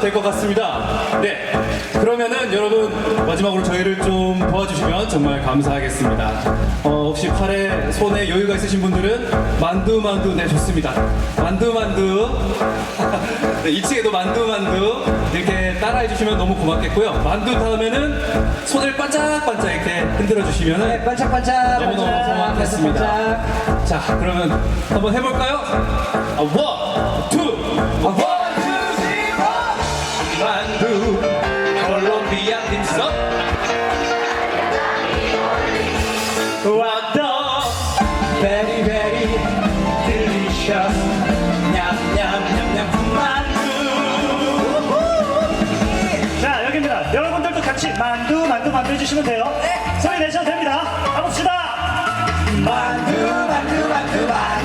될 것 같습니다. 네. 그러면은 여러분 마지막으로 저희를 좀 도와주시면 정말 감사하겠습니다. 어, 혹시 팔에 손에 여유가 있으신 분들은 만두 만두 네 좋습니다. 만두 만두. 네, 2층에도 만두 만두 이렇게 따라해 주시면 너무 고맙겠고요. 만두 다음에는 손을 반짝반짝 이렇게 흔들어 주시면은 네, 반짝반짝. 너무너무 고맙겠습니다. 자, 그러면 한번 해볼까요? 아, 원, 투, 아, 원, 냠냠냠냠 만두. 자 여기입니다. 여러분들도 같이 만두 만두 만두 해주시면 돼요. 소리 내셔도 됩니다. 가봅시다. 만두 만두 만두 만두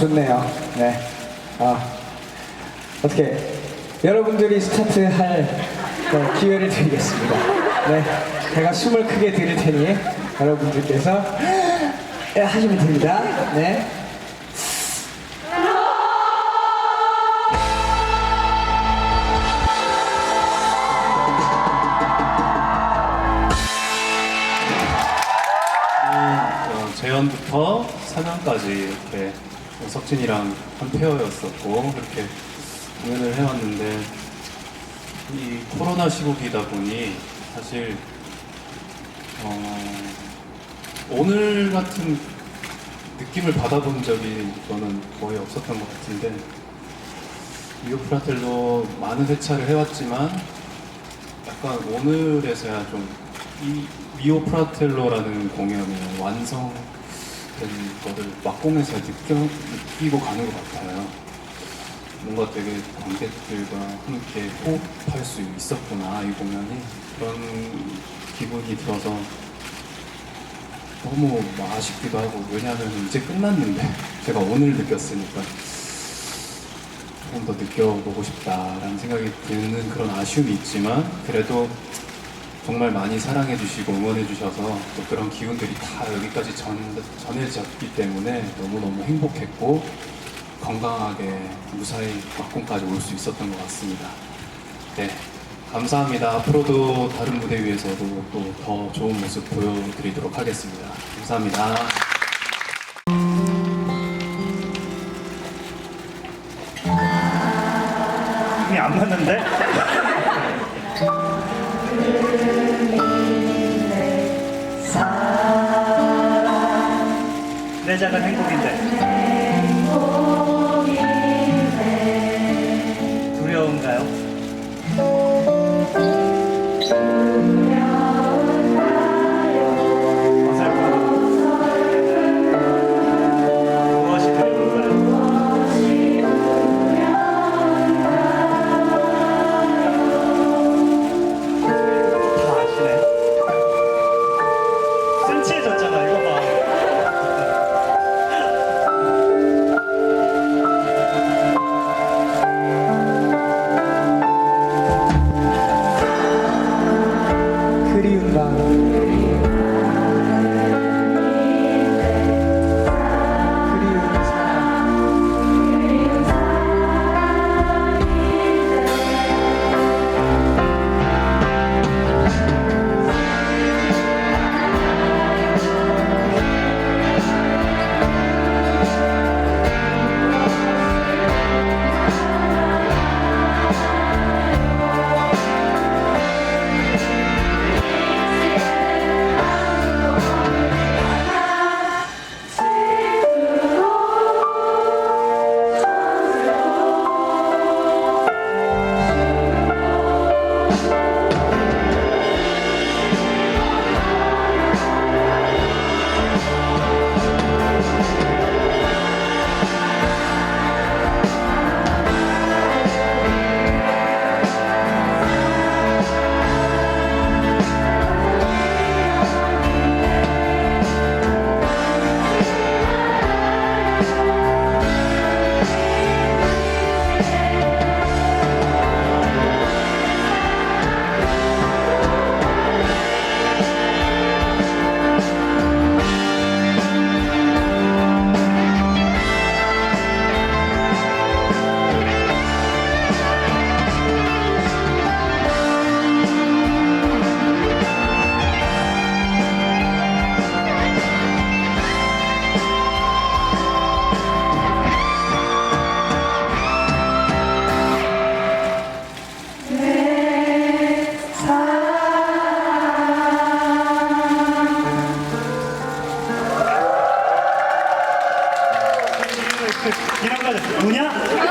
좋네요. 네. 아 어떻게 여러분들이 스타트할 네, 기회를 드리겠습니다. 네. 제가 숨을 크게 들일 테니 여러분들께서 네, 하시면 됩니다. 네. 어, 재연부터 사년까지 이렇게 석진이랑 한 페어였었고 그렇게 공연을 해왔는데 이 코로나 시국이다 보니 사실 어, 오늘 같은 느낌을 받아본 적이 저는 거의 없었던 것 같은데 미오 프라텔로 많은 회차를 해왔지만 약간 오늘에서야 좀 이 미오 프라텔로라는 공연의 완성 된 거를 막공에서 느껴, 느끼고 가는 것 같아요. 뭔가 되게 관객들과 함께 호흡할 수 있었구나 이 공연이 그런 기분이 들어서 너무 아쉽기도 하고 왜냐하면 이제 끝났는데 제가 오늘 느꼈으니까 조금 더 느껴보고 싶다라는 생각이 드는 그런 아쉬움이 있지만 그래도 정말 많이 사랑해 주시고 응원해 주셔서 또 그런 기운들이 다 여기까지 전, 전해졌기 때문에 너무너무 행복했고 건강하게 무사히 막공까지 올 수 있었던 것 같습니다. 네. 감사합니다. 앞으로도 다른 무대 위에서도 또 더 좋은 모습 보여드리도록 하겠습니다. 감사합니다. 이안 맞는데? 내 작은 행복인데 이런 거죠. 우냐?